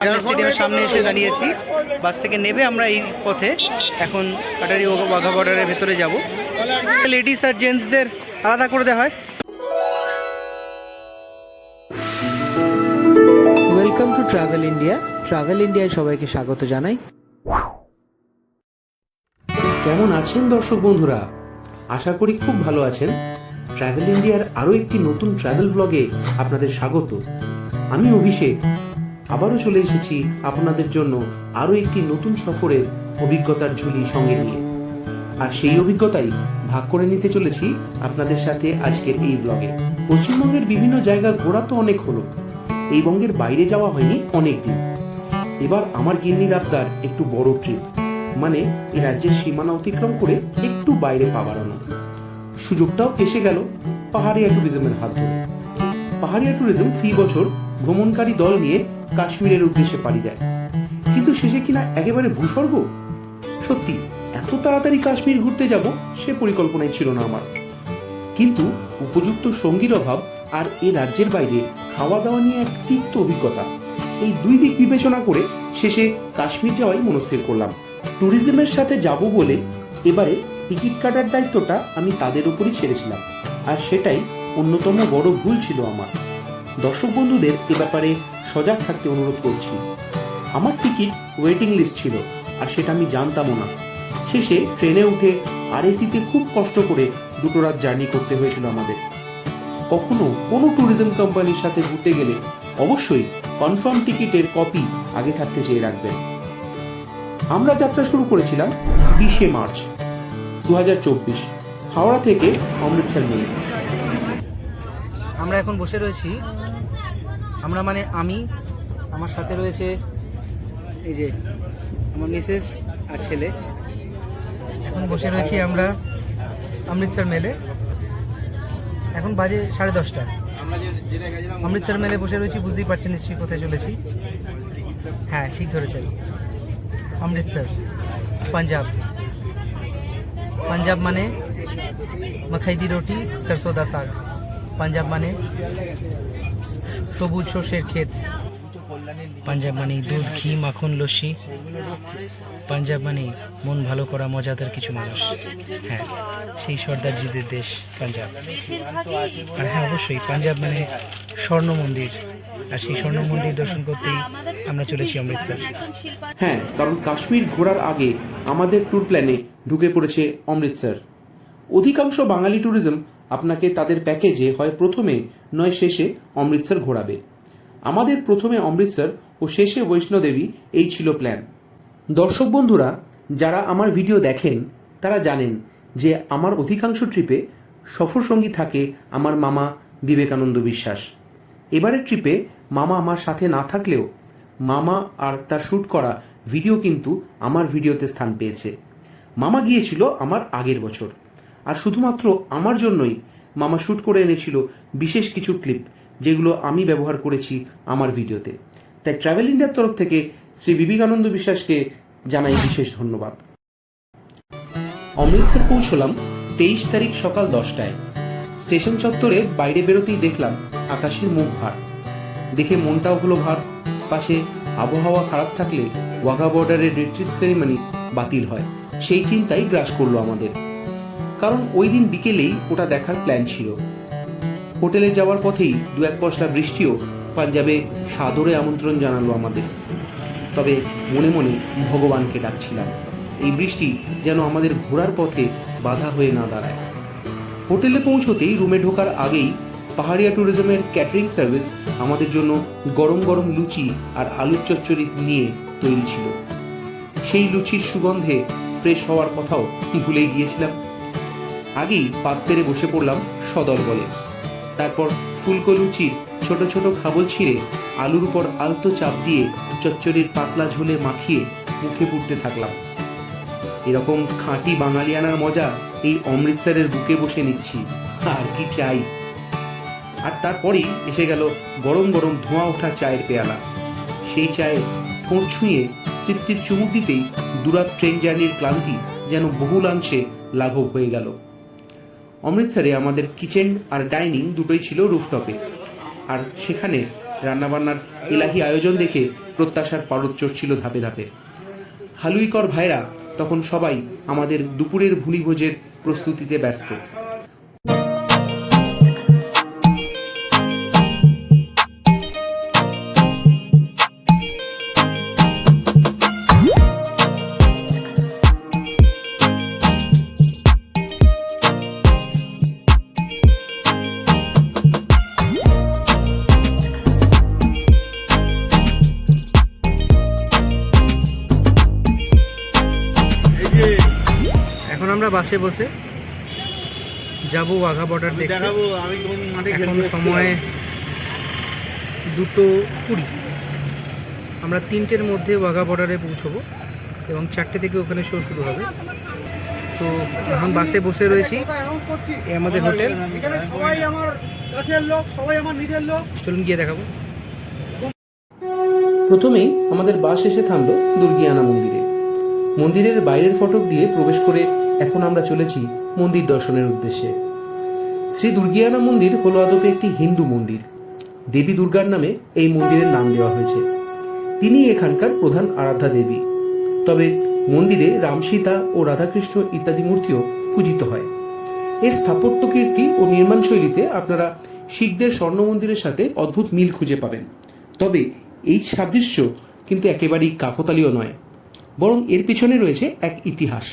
স্টেডিয়ামের সামনে এসে দাঁড়িয়েছি। বাস থেকে নেবে আমরা এই পথে। এখন কাটারি বাঘা বর্ডারের ভেতরে যাব। লেডিস আর জেন্টসদের আলাদা করে দেওয়া হয়। Welcome to travel India travel ইন্ডিয়ায় সবাইকে স্বাগত জানাই। কেমন আছেন দর্শক বন্ধুরা? আশা করি খুব ভালো আছেন। ট্রাভেল ইন্ডিয়ার আরও একটি নতুন ট্রাভেল ব্লগে আপনাদের স্বাগত। আমি অভিষেক। আবারও চলে এসেছি আপনাদের জন্য আরও একটি নতুন সফরের অভিজ্ঞতার ঝুলি সঙ্গে নিয়ে। আর সেই অভিজ্ঞতাই ভাগ করে নিতে চলেছি আপনাদের সাথে আজকের এই ব্লগে পশ্চিমবঙ্গের বিভিন্ন জায়গা ঘোরা তো অনেক হলো। এই বঙ্গের বাইরে যাওয়া হয়নি অনেক দিন। এবার আমার গিন্নি আবদার একটু বড় ট্রিপ মানে এই রাজ্যের সীমানা অতিক্রম করে একটু বাইরে পা বাড়ানো। সুযোগটাও এসে গেল পাহাড়িয়া ট্যুরিজমের হাত ধরে। পাহাড়িয়া ট্যুরিজম ফি বছর ভ্রমণকারী দল নিয়ে কাশ্মীরের উদ্দেশ্যে পাড়ি দেয়। কিন্তু শেষে কিনা একেবারে ভূস্বর্গ? সত্যি, এত তাড়াতাড়ি কাশ্মীর ঘুরতে যাব সে পরিকল্পনাই ছিল না আমার। কিন্তু উপযুক্ত সঙ্গীর অভাব আর এ রাজ্যের বাইরে খাওয়া দাওয়া নিয়ে এক তিক্ত অভিজ্ঞতা, এই দুই দিক বিবেচনা করে শেষে কাশ্মীর যাওয়াই মনস্থির করলাম। ট্যুরিজমের সাথে যাব বলে এবারে টিকিট কাটার দায়িত্বটা আমি তাদের উপরই ছেড়েছিলাম। আর সেটাই অন্যতম বড় ভুল ছিল আমার। দর্শক বন্ধুদের এ ব্যাপারে সজাগ থাকতে অনুরোধ করছি। আমার টিকিট ওয়েটিং লিস্ট ছিল, আর সেটা আমি জানতামও না। শেষে ট্রেনে উঠে আর এসিতে খুব কষ্ট করে দুটো রাত জার্নি করতে হয়েছিল আমাদের। কখনো কোনো ট্যুরিজম কোম্পানির সাথে ঘুরতে গেলে অবশ্যই কনফার্ম টিকিটের কপি আগে থাকতে চেয়ে রাখবেন। আমরা যাত্রা শুরু করেছিলাম বিশে মার্চ দু হাজার চব্বিশ, হাওড়া থেকে অমৃতসর নিয়ে আমরা এখন বসে রয়েছি আমরা মানে আমি, আমার সাথে রয়েছে এই যে আমার মিসেস আর ছেলে। এখন বসে রয়েছি আমরা অমৃতসর মেলে। এখন বাজে সাড়ে দশটা। অমৃতসর মেলে বসে রয়েছি, বুঝতেই পারছেন নিশ্চয়ই কোথায় চলেছি। হ্যাঁ ঠিক ধরেছেন। অমৃতসর পাঞ্জাব। পাঞ্জাব মানে মাখাইদি রুটি, সরসোদা শাক। পাঞ্জাব মানে সবুজ শস্যের ক্ষেত। পাঞ্জাব মানে দুধ, ঘি, মাখন, লস্যি। পাঞ্জাব মানে মন ভালো করা, মজাদার কিছু মানুষ। হ্যাঁ সেই সর্দারজিদের দেশ পাঞ্জাব। আর হ্যাঁ অবশ্যই, পাঞ্জাব মানে স্বর্ণ মন্দির। আর সেই স্বর্ণ মন্দির দর্শন করতেই আমরা চলেছি অমৃতসর। হ্যাঁ কারণ কাশ্মীর ঘোরার আগে আমাদের ট্যুর প্ল্যানে ঢুকে পড়েছে অমৃতসর। অধিকাংশ বাঙালি ট্যুরিজম আপনাকে তাদের প্যাকেজে হয় প্রথমে নয় শেষে অমৃতসর ঘোরাবে। আমাদের প্রথমে অমৃতসর ও শেষে বৈষ্ণোদেবী, এই ছিল প্ল্যান দর্শক বন্ধুরা, যারা আমার ভিডিও দেখেন, তারা জানেন যে আমার অধিকাংশ ট্রিপে সফরসঙ্গী থাকে আমার মামা বিবেকানন্দ বিশ্বাস। এবারের ট্রিপে মামা আমার সাথে না থাকলেও মামা আর তার শ্যুট করা ভিডিও কিন্তু আমার ভিডিওতে স্থান পেয়েছে। মামা গিয়েছিল আমার আগের বছর। আর শুধুমাত্র আমার জন্যই মামা শ্যুট করে এনেছিল বিশেষ কিছু ক্লিপ, যেগুলো আমি ব্যবহার করেছি আমার ভিডিওতে। তাই ট্রাভেল ইন্ডিয়ার তরফ থেকে শ্রী বিবেকানন্দ বিশ্বাসকে জানাই বিশেষ ধন্যবাদ। অমৃতসর পৌঁছলাম তেইশ তারিখ সকাল দশটায়। স্টেশন চত্বরে বাইরে বেরোতেই দেখলাম আকাশের মুখ ভার। দেখে মনটাও হলো ভার। পাশে আবহাওয়া খারাপ থাকলে ওয়াঘা বর্ডারের রিট্রিট সেরিমনি বাতিল হয়। সেই চিন্তাই গ্রাস করল আমাদের। কারণ ওই দিন বিকেলেই ওটা দেখার প্ল্যান ছিল। হোটেলে যাওয়ার পথেই দু এক পশলা বৃষ্টিও পাঞ্জাবে সাদরে আমন্ত্রণ জানালো আমাদের। তবে মনে মনে ভগবানকে ডাকছিলাম। এই বৃষ্টি যেন আমাদের ঘোরার পথে বাধা হয়ে না দাঁড়ায়। হোটেলে পৌঁছতেই রুমে ঢোকার আগেই পাহাড়িয়া ট্যুরিজমের ক্যাটারিং সার্ভিস আমাদের জন্য গরম গরম লুচি আর আলুর চচ্চড়ি নিয়ে তৈরি ছিল। সেই লুচির সুগন্ধে ফ্রেশ হওয়ার কথাও ভুলে গিয়েছিলাম। আগেই পাত পেরে বসে পড়লাম সদল বলে। তারপর ফুলকো লুচির ছোট ছোট খাবল ছিঁড়ে আলুর উপর আলতো চাপ দিয়ে চচ্চড়ির পাতলা ঝোলে মাখিয়ে মুখে পুড়তে থাকলাম। এরকম খাঁটি বাঙালিয়ানার মজা এই অমৃতসরের বুকে বসে নিচ্ছি। আর কি চাই? আর তারপরেই এসে গেল গরম গরম ধোঁয়া ওঠা চায়ের পেয়ালা। সেই চায়ে ঠোঁট ছুঁয়ে তৃপ্তির চুমুক দিতেই দুরাত ট্রেন জার্নির ক্লান্তি যেন বহুলাংশে লাঘব হয়ে গেল। অমৃতসরে আমাদের কিচেন আর ডাইনিং দুটোই ছিল রুফটপে। আর সেখানে রান্নাবান্নার এলাহি আয়োজন দেখে প্রত্যাশার পারদ চড়ছিল ধাপে ধাপে। হালুইকর ভাইরা তখন সবাই আমাদের দুপুরের ভুনিভোজের প্রস্তুতিতে ব্যস্ত। আমরা বাসে বসে যাব ওয়াঘা বর্ডার দেখতে। দেখাবো আমি এখন সময় দুটো কুড়ি। আমরা তিনটের মধ্যে ওয়াঘা বর্ডারে পৌঁছবো এবং চারটে থেকে ওখানে শো শুরু হবে। তো এখন বাসে বসে রয়েছি। আমাদের হোটেল। সবাই আমার কাছের লোক সবাই আমার নিজের লোক। চলুন গিয়ে দেখাবো। প্রথমেই আমাদের বাস এসে থামলো দুর্গিয়ানা মন্দিরে। মন্দিরের বাইরের ফটক দিয়ে প্রবেশ করে এখন আমরা চলেছি মন্দির দর্শনের উদ্দেশ্যে। শ্রী দুর্গিয়ানা মন্দির হলো আদপে একটি হিন্দু মন্দির। দেবী দুর্গার নামে এই মন্দিরের নাম দেওয়া হয়েছে। তিনি এখানকার প্রধান আরাধ্যা দেবী। তবে মন্দিরে রাম সীতা ও রাধাকৃষ্ণ ইত্যাদি মূর্তিও পূজিত হয়। এর স্থাপত্য কীর্তি ও নির্মাণ শৈলীতে আপনারা শিখদের স্বর্ণ মন্দিরের সাথে অদ্ভুত মিল খুঁজে পাবেন। তবে এই সাদৃশ্য কিন্তু একেবারেই কাকতালীয় নয়, বরং এর পিছনে রয়েছে এক ইতিহাস।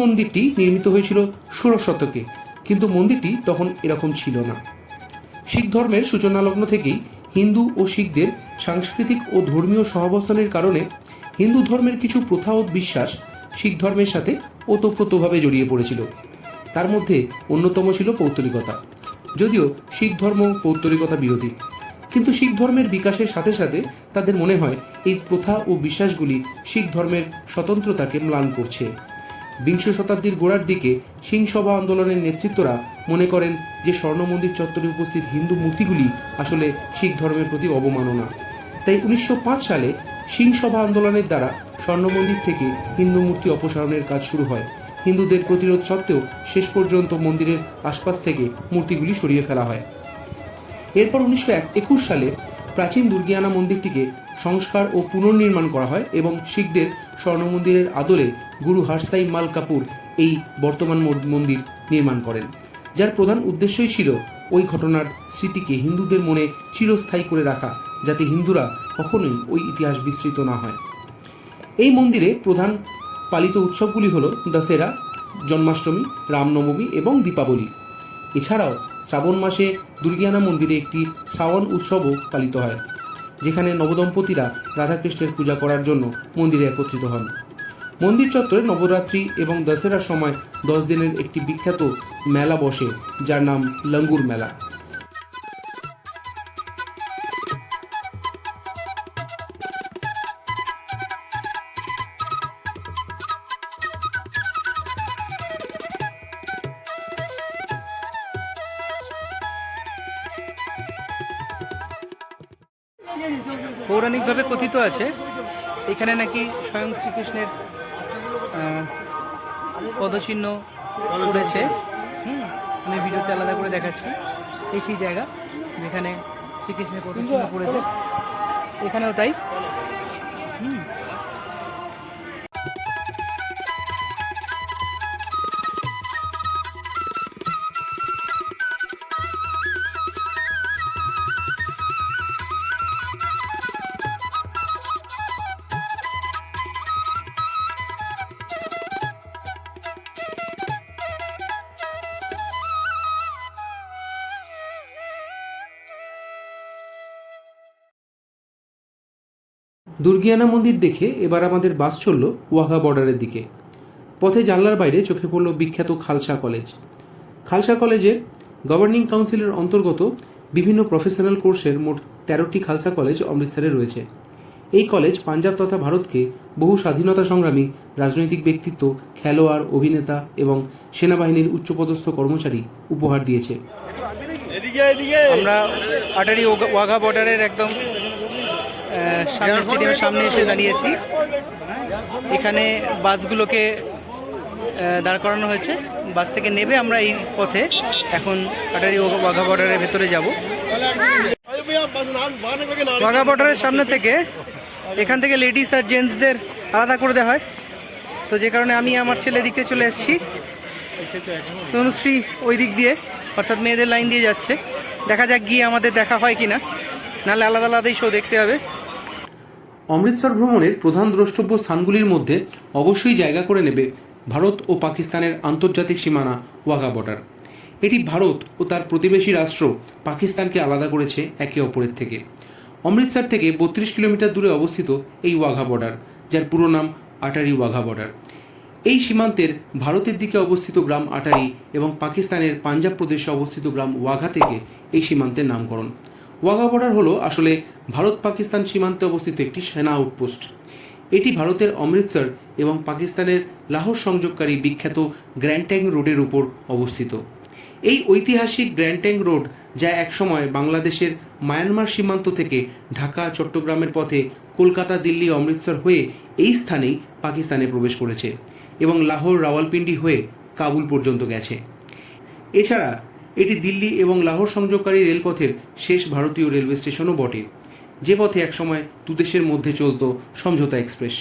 মন্দিরটি নির্মিত হয়েছিল ষোড়শ শতকে, কিন্তু মন্দিরটি তখন এরকম ছিল না। শিখ ধর্মের সূচনালগ্ন থেকেই হিন্দু ও শিখদের সাংস্কৃতিক ও ধর্মীয় সহাবস্থানের কারণে হিন্দু ধর্মের কিছু প্রথা ও বিশ্বাস শিখ ধর্মের সাথে ওতপ্রোতভাবে জড়িয়ে পড়েছিল। তার মধ্যে অন্যতম ছিল পৌত্তলিকতা। যদিও শিখ ধর্ম পৌত্তলিকতা বিরোধী, কিন্তু শিখ ধর্মের বিকাশের সাথে সাথে তাদের মনে হয় এই প্রথা ও বিশ্বাসগুলি শিখ ধর্মের স্বতন্ত্রতাকে ম্লান করছে। বিংশ শতাব্দীর গোড়ার দিকে সিং সভা আন্দোলনের নেতৃত্বরা মনে করেন যে স্বর্ণ মন্দির চত্বরে উপস্থিত হিন্দু মূর্তিগুলি আসলে শিখ ধর্মের প্রতি অবমাননা। তাই উনিশশো পাঁচ সালে সিং সভা আন্দোলনের দ্বারা স্বর্ণ মন্দির থেকে হিন্দু মূর্তি অপসারণের কাজ শুরু হয়। হিন্দুদের প্রতিরোধ সত্ত্বেও শেষ পর্যন্ত মন্দিরের আশপাশ থেকে মূর্তিগুলি সরিয়ে ফেলা হয়। এরপর উনিশশো একুশ সালে প্রাচীন দুর্গিয়ানা মন্দিরটিকে সংস্কার ও পুনর্নির্মাণ করা হয় এবং শিখদের স্বর্ণ মন্দিরের আদলে গুরু হারসাই মাল কাপুর এই বর্তমান মন্দির নির্মাণ করেন। যার প্রধান উদ্দেশ্যই ছিল ওই ঘটনার স্মৃতিকে হিন্দুদের মনে চিরস্থায়ী করে রাখা, যাতে হিন্দুরা কখনোই ওই ইতিহাস বিস্মৃত না হয়। এই মন্দিরে প্রধান পালিত উৎসবগুলি হল দশেরা, জন্মাষ্টমী, রামনবমী এবং দীপাবলি। এছাড়াও শ্রাবণ মাসে দুর্গিয়ানা মন্দিরে একটি শ্রাবণ উৎসবও পালিত হয়। যেখানে নবদম্পতিরা রাধাকৃষ্ণের পূজা করার জন্য মন্দিরে একত্রিত হন। মন্দির চত্বরে নবরাত্রি এবং দশেরার সময় দশ দিনের একটি বিখ্যাত মেলা বসে, যার নাম লঙ্গুর মেলা। পৌরাণিকভাবে কথিত আছে। এখানে নাকি স্বয়ং শ্রীকৃষ্ণের পদচিহ্ন পড়েছে। হুম, আমি ভিডিওতে আলাদা করে দেখাচ্ছি। এই সেই জায়গা যেখানে শ্রীকৃষ্ণের পদচিহ্ন পড়েছে। এখানেও তাই। দুর্গিয়ানা মন্দির দেখে এবার আমাদের বাস চলল ওয়াঘা বর্ডারের দিকে। পথে জানলার বাইরে চোখে পড়ল বিখ্যাত খালসা কলেজ। খালসা কলেজে গভর্নিং কাউন্সিলের অন্তর্গত বিভিন্ন প্রফেশনাল কোর্সের মোট তেরোটি খালসা কলেজ অমৃতসরে রয়েছে। এই কলেজ পাঞ্জাব তথা ভারতকে বহু স্বাধীনতা সংগ্রামী রাজনৈতিক ব্যক্তিত্ব খেলোয়াড় অভিনেতা এবং সেনাবাহিনীর উচ্চপদস্থ কর্মচারী উপহার দিয়েছে। আমরা আটারি ওয়াঘা বর্ডারের একদম সামনে স্টেডিয়ামের সামনে এসে দাঁড়িয়েছি। এখানে বাসগুলোকে দাঁড় করানো হয়েছে। বাস থেকে নেবে আমরা এই পথে। এখন ওগা- ওয়াঘা বর্ডারের ভেতরে যাব। ওয়াঘা বর্ডারের সামনে থেকে এখান থেকে লেডিস আর জেন্টসদের আলাদা করে দেওয়া হয়। তো যে কারণে আমি আমার ছেলে দিকে চলে এসেছি। তনুশ্রী ওই দিক দিয়ে অর্থাৎ মেয়েদের লাইন দিয়ে যাচ্ছে। দেখা যাক গিয়ে আমাদের দেখা হয় কিনা। নাহলে আলাদা আলাদাই শো দেখতে হবে। অমৃতসর ভ্রমণের প্রধান দ্রষ্টব্য স্থানগুলির মধ্যে অবশ্যই জায়গা করে নেবে ভারত ও পাকিস্তানের আন্তর্জাতিক সীমানা ওয়াঘা বর্ডার এটি ভারত ও তার প্রতিবেশী রাষ্ট্র পাকিস্তানকে আলাদা করেছে একে অপরের থেকে। অমৃতসর থেকে বত্রিশ কিলোমিটার দূরে অবস্থিত এই ওয়াঘা বর্ডার যার পুরো নাম আটারি ওয়াঘা বর্ডার এই সীমান্তের ভারতের দিকে অবস্থিত গ্রাম আটারি এবং পাকিস্তানের পাঞ্জাব প্রদেশে অবস্থিত গ্রাম ওয়াঘা থেকে এই সীমান্তের নামকরণ। ওয়াঘা বর্ডার হলো আসলে ভারত পাকিস্তান সীমান্তে অবস্থিত একটি সেনা আউটপোস্ট। এটি ভারতের অমৃতসর এবং পাকিস্তানের লাহোর সংযোগকারী বিখ্যাত গ্র্যান্ড ট্যাঙ্ক রোডের উপর অবস্থিত। এই ঐতিহাসিক গ্র্যান্ড ট্যাঙ্ক রোড, যা একসময় বাংলাদেশের মায়ানমার সীমান্ত থেকে ঢাকা চট্টগ্রামের পথে কলকাতা, দিল্লি, অমৃতসর হয়ে এই স্থানেই পাকিস্তানে প্রবেশ করেছে এবং লাহোর রাওয়ালপিন্ডি হয়ে কাবুল পর্যন্ত গেছে। এছাড়া এটি দিল্লি এবং লাহোর সংযোগকারী রেলপথের শেষ ভারতীয় রেলওয়ে স্টেশনও বটে। যে পথে একসময় দুদেশের মধ্যে চলত সমঝোতা এক্সপ্রেস।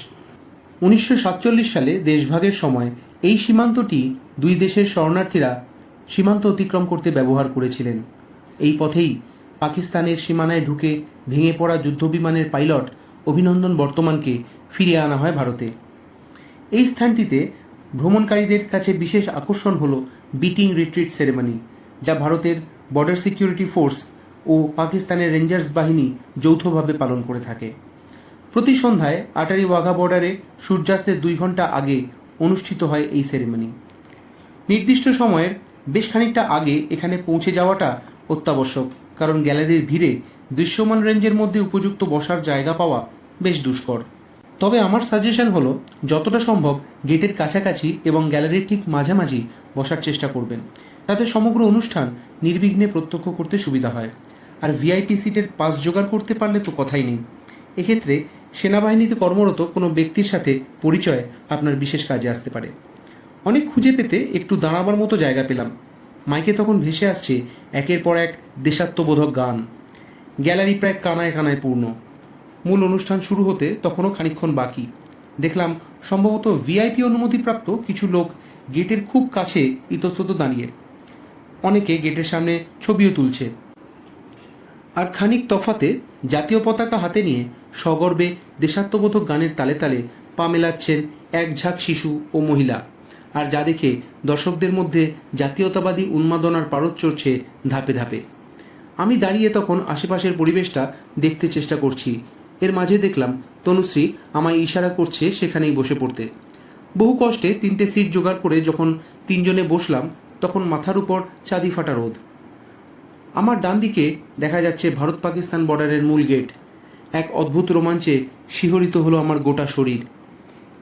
উনিশশো সাতচল্লিশ সালে দেশভাগের সময় এই সীমান্তটি দুই দেশের শরণার্থীরা সীমান্ত অতিক্রম করতে ব্যবহার করেছিলেন। এই পথেই পাকিস্তানের সীমানায় ঢুকে ভেঙে পড়া যুদ্ধবিমানের পাইলট অভিনন্দন বর্তমানকে ফিরিয়ে আনা হয় ভারতে। এই স্থানটিতে ভ্রমণকারীদের কাছে বিশেষ আকর্ষণ হল বিটিং রিট্রিট সেরেমনি। যা ভারতের বর্ডার সিকিউরিটি ফোর্স ও পাকিস্তানের রেঞ্জার্স বাহিনী যৌথভাবে পালন করে থাকে। প্রতি সন্ধ্যায় আটারি ওয়াঘা বর্ডারে সূর্যাস্তের দুই ঘণ্টা আগে অনুষ্ঠিত হয় এই সেরেমনি নির্দিষ্ট সময়ের বেশ খানিকটা আগে এখানে পৌঁছে যাওয়াটা অত্যাবশ্যক, কারণ গ্যালারির ভিড়ে দৃশ্যমান রেঞ্জের মধ্যে উপযুক্ত বসার জায়গা পাওয়া বেশ দুষ্কর। তবে আমার সাজেশন হলো, যতটা সম্ভব গেটের কাছাকাছি এবং গ্যালারির ঠিক মাঝামাঝি বসার চেষ্টা করবেন। তাতে সমগ্র অনুষ্ঠান নির্বিঘ্নে প্রত্যক্ষ করতে সুবিধা হয়। আর ভিআইপি সিটের পাস জোগাড় করতে পারলে তো কথাই নেই। এক্ষেত্রে সেনাবাহিনীতে কর্মরত কোনো ব্যক্তির সাথে পরিচয় আপনার বিশেষ কাজে আসতে পারে। অনেক খুঁজে পেতে একটু দাঁড়াবার মতো জায়গা পেলাম। মাইকে তখন ভেসে আসছে একের পর এক দেশাত্মবোধক গান। গ্যালারি প্রায় কানায় কানায় পূর্ণ। মূল অনুষ্ঠান শুরু হতে তখনও খানিকক্ষণ বাকি। দেখলাম সম্ভবত ভিআইপি অনুমতিপ্রাপ্ত কিছু লোক গেটের খুব কাছে ইতস্তত দাঁড়িয়ে। অনেকে গেটের সামনে ছবিও তুলছে। আর খানিক তফাতে জাতীয় পতাকা হাতে নিয়ে সগর্বে দেশাত্মবোধক গানের তালে তালে পা মেলাচ্ছেন এক ঝাঁক শিশু ও মহিলা। আর যা দেখে দর্শকদের মধ্যে জাতীয়তাবাদী উন্মাদনার পারদ চড়ছে ধাপে ধাপে। আমি দাঁড়িয়ে তখন আশেপাশের পরিবেশটা দেখতে চেষ্টা করছি। এর মাঝে দেখলাম তনুশ্রী আমায় ইশারা করছে সেখানেই বসে পড়তে। বহু কষ্টে তিনটে সিট জোগাড় করে যখন তিনজনে বসলাম তখন মাথার উপর চাঁদি ফাটা রোদ। আমার ডান দিকে দেখা যাচ্ছে ভারত পাকিস্তান বর্ডারের মূল গেট। এক অদ্ভুত রোমাঞ্চে শিহরিত হলো আমার গোটা শরীর।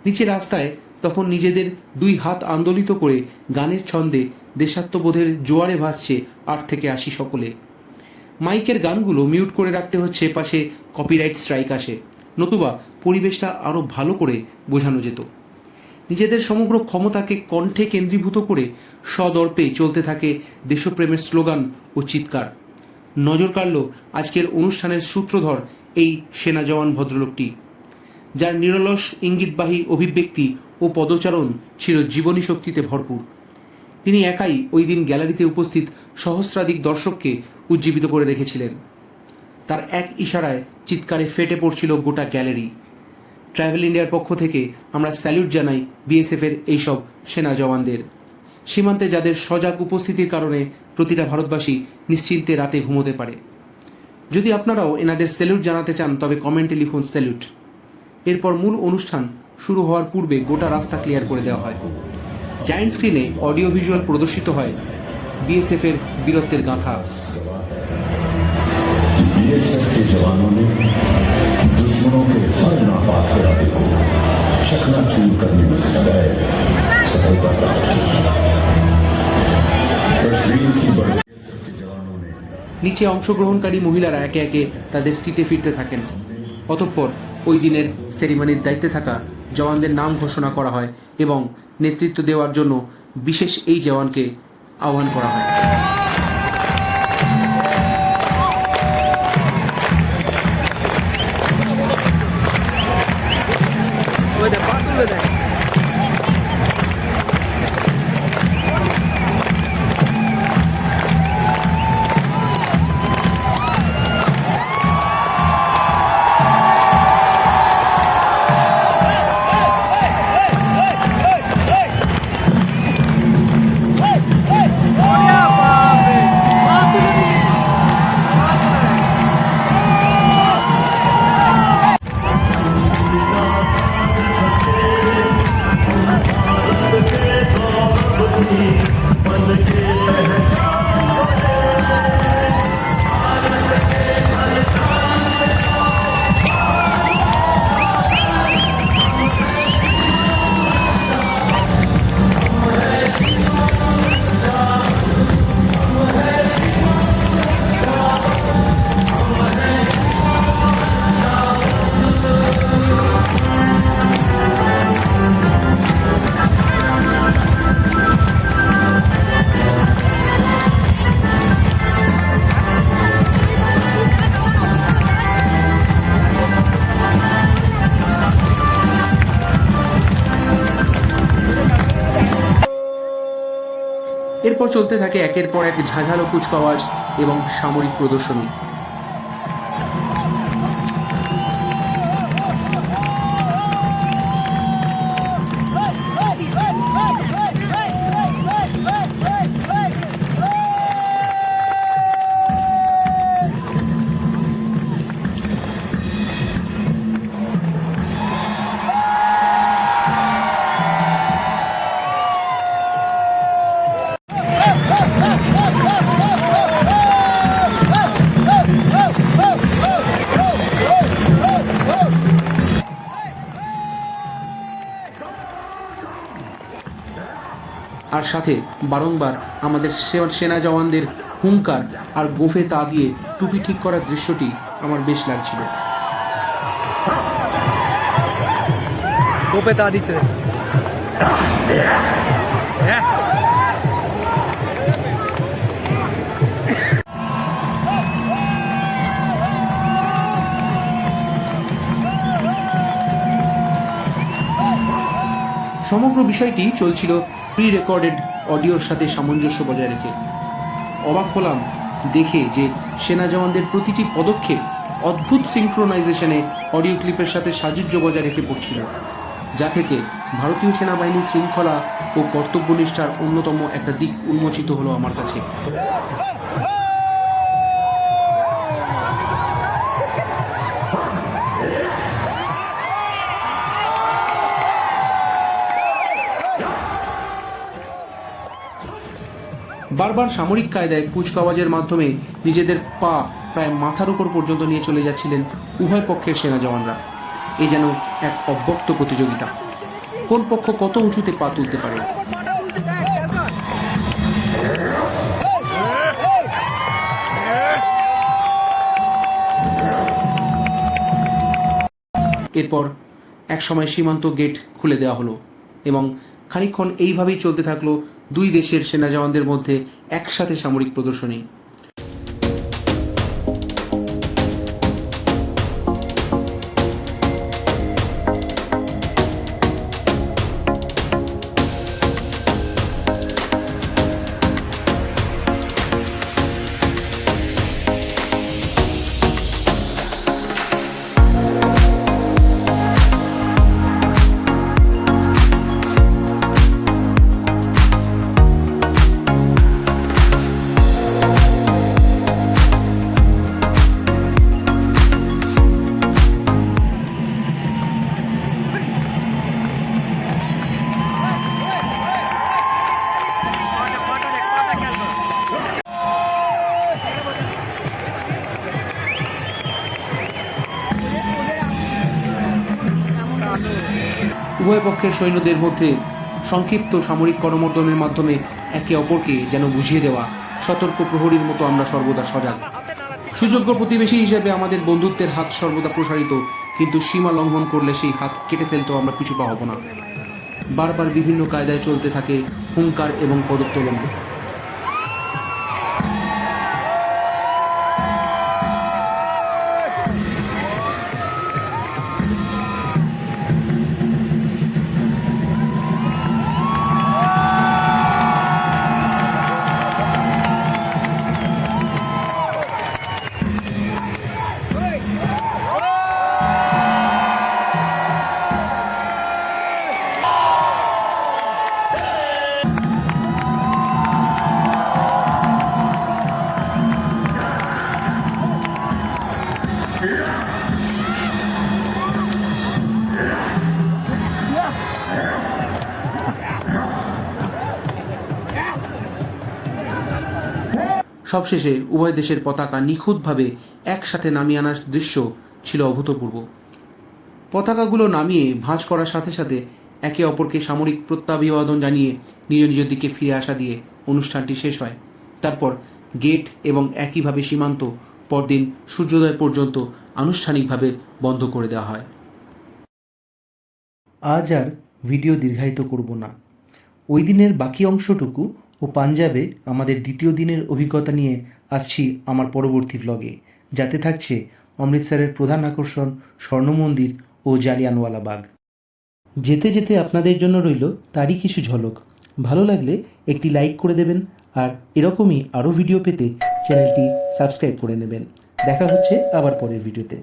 নিচে রাস্তায় তখন নিজেদের দুই হাত আন্দোলিত করে গানের ছন্দে দেশাত্মবোধের জোয়ারে ভাসছে আট থেকে আশি সকলে। মাইকের গানগুলো মিউট করে রাখতে হচ্ছে পাশে কপিরাইট স্ট্রাইক আসে। নতুবা পরিবেশটা আরও ভালো করে বোঝানো যেত। নিজেদের সমগ্র ক্ষমতাকে কণ্ঠে কেন্দ্রীভূত করে সদর্পে চলতে থাকে দেশপ্রেমের স্লোগান ও চিৎকার। নজর কাড়ল আজকের অনুষ্ঠানের সূত্রধর এই সেনা জওয়ান ভদ্রলোকটি। যার নিরলস ইঙ্গিতবাহী অভিব্যক্তি ও পদচারণ ছিল জীবনী শক্তিতে ভরপুর। তিনি একাই ওই দিন গ্যালারিতে উপস্থিত সহস্রাধিক দর্শককে উজ্জীবিত করে রেখেছিলেন। তার এক ইশারায় চিৎকারে ফেটে পড়ছিল গোটা গ্যালারি। ট্রাভেল ইন্ডিয়ার পক্ষ থেকে আমরা স্যালিউট জানাই বিএসএফের এইসব সেনা জওয়ানদের। সীমান্তে যাদের সজাগ উপস্থিতির কারণে প্রতিটা ভারতবাসী নিশ্চিন্তে রাতে ঘুমোতে পারে। যদি আপনারাও এনাদের স্যালিউট জানাতে চান, তবে কমেন্টে লিখুন স্যালিউট এরপর মূল অনুষ্ঠান শুরু হওয়ার পূর্বে গোটা রাস্তা ক্লিয়ার করে দেওয়া হয়। জায়েন্ট স্ক্রিনে অডিও ভিজুয়াল প্রদর্শিত হয় বিএসএফের বীরত্বের গাঁথা। दुश्मनों के हर नापाक इरादे को चकनाचूर करने में सदैव सफलता प्राप्त की कश्मीर की बर्फ के जवानों ने নিচে অংশগ্রহণকারী মহিলারা একে একে তাদের সিটে ফিরতে থাকেন অতঃপর ওই দিনের সেরিমনির দায়িত্বে থাকা জওয়ানদের নাম ঘোষণা করা হয় এবং নেতৃত্ব দেওয়ার জন্য বিশেষ এই জওয়ানকে আহ্বান করা হয় এরপর চলতে থাকে একের পর এক ঝাঝালো কুচকাওয়াজ এবং সামরিক প্রদর্শনী। সাথে বারংবার আমাদের সেনা জওয়ানদের হুঙ্কার আর গোফে তা দিয়ে টুপি ঠিক করার দৃশ্যটি আমার বেশ লাগছিল। তা দিচ্ছে সমগ্র বিষয়টি চলছিল প্রি রেকর্ডেড অডিওর সাথে সামঞ্জস্য বজায় রেখে অবাক হলাম দেখে যে সেনা জওয়ানদের প্রতিটি পদক্ষেপ অদ্ভুত সিঙ্ক্রোনাইজেশনে অডিও ক্লিপের সাথে সাজুজ্য বজায় রেখে পড়ছিল, যা থেকে ভারতীয় সেনাবাহিনীর শৃঙ্খলা ও কর্তব্যনিষ্ঠার অন্যতম একটা দিক উন্মোচিত হলো আমার কাছে। বারবার সামরিক কায়দায় কুচকাওয়াজের মাধ্যমে নিজেদের পা প্রায় মাথার উপর পর্যন্ত নিয়ে চলে যাচ্ছিলেন উভয় পক্ষের সেনা জওয়ানরা। এ যেন এক অব্যক্ত প্রতিযোগিতা। কোন পক্ষ কত উঁচুতে পা তুলতে পারে? এরপর একসময় সীমান্ত গেট খুলে দেওয়া হলো এবং খানিকক্ষণ এইভাবেই চলতে থাকল দুই দেশের সেনা জওয়ানদের মধ্যে একসাথে সামরিক প্রদর্শনী উভয় পক্ষের সৈন্যদের মধ্যে সংক্ষিপ্ত সামরিক করমর্দনের মাধ্যমে একে অপরকে যেন বুঝিয়ে দেওয়া সতর্ক প্রহরীর মতো আমরা সর্বদা সজাগ। সুযোগ্য প্রতিবেশী হিসেবে আমাদের বন্ধুত্বের হাত সর্বদা প্রসারিত, কিন্তু সীমা লঙ্ঘন করলে সেই হাত কেটে ফেলতেও আমরা পিছু পা হব না। বারবার বিভিন্ন কায়দায় চলতে থাকে হুঙ্কার এবং পদোত্তোলন সবশেষে উভয় দেশের পতাকা নিখুঁতভাবে একসাথে নামিয়ে আনার দৃশ্য ছিল অভূতপূর্ব। পতাকাগুলো নামিয়ে ভাঁজ করার সাথে সাথে একে অপরকে সামরিক প্রত্যাভিবাদন জানিয়ে নিজ নিজ দিকে ফিরে আসা দিয়ে অনুষ্ঠানটি শেষ হয়। তারপর গেট এবং একইভাবে সীমান্ত পরদিন সূর্যোদয় পর্যন্ত আনুষ্ঠানিকভাবে বন্ধ করে দেওয়া হয়। আজ আর ভিডিও দীর্ঘায়িত করব না। ওই দিনের বাকি অংশটুকু ও পাঞ্জাবে আমাদের দ্বিতীয় দিনের অভিজ্ঞতা নিয়ে আসছি আমার পরবর্তী ব্লগে যাতে থাকছে অমৃতসরের প্রধান আকর্ষণ স্বর্ণ মন্দির ও জালিয়ানওয়ালা বাগ। যেতে যেতে আপনাদের জন্য রইল তারই কিছু ঝলক। ভালো লাগলে একটি লাইক করে দেবেন আর এরকমই আরও ভিডিও পেতে চ্যানেলটি সাবস্ক্রাইব করে নেবেন। দেখা হচ্ছে আবার পরের ভিডিওতে